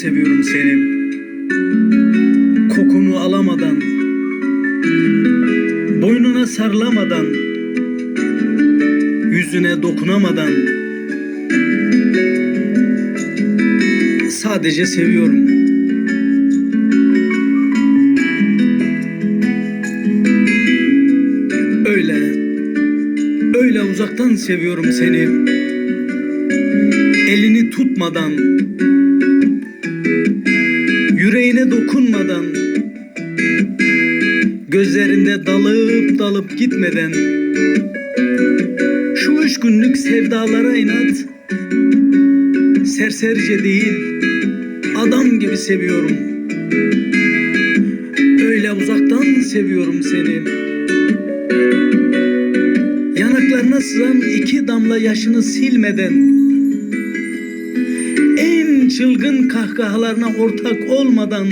seviyorum seni. Kokunu alamadan, boynuna sarılamadan, yüzüne dokunamadan sadece seviyorum. Öyle, öyle uzaktan seviyorum seni. Elini tutmadan, yüreğine dokunmadan, gözlerinde dalıp dalıp gitmeden, şu üç günlük sevdalara inat, serserice değil, adam gibi seviyorum. Öyle uzaktan seviyorum seni. Yanaklarına sızan iki damla yaşını silmeden, en çılgın kahkahalarına ortak olmadan,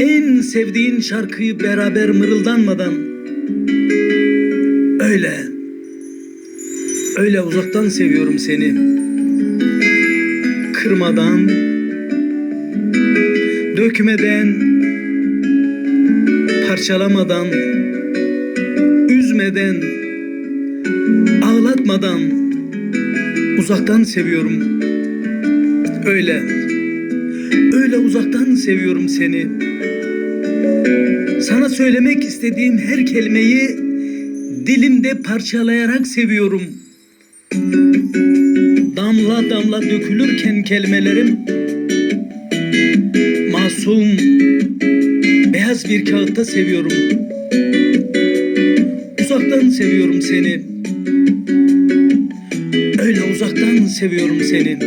en sevdiğin şarkıyı beraber mırıldanmadan, öyle, öyle uzaktan seviyorum seni. Kırmadan, dökmeden, parçalamadan, üzmeden, ağlatmadan uzaktan seviyorum. Öyle, öyle uzaktan seviyorum seni. Sana söylemek istediğim her kelimeyi dilimde parçalayarak seviyorum. Damla damla dökülürken kelimelerim masum beyaz bir kağıtta seviyorum. Uzaktan seviyorum seni. Öyle uzaktan seviyorum seni.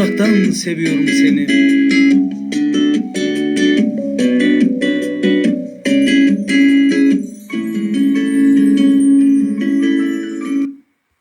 Uzaktan seviyorum seni.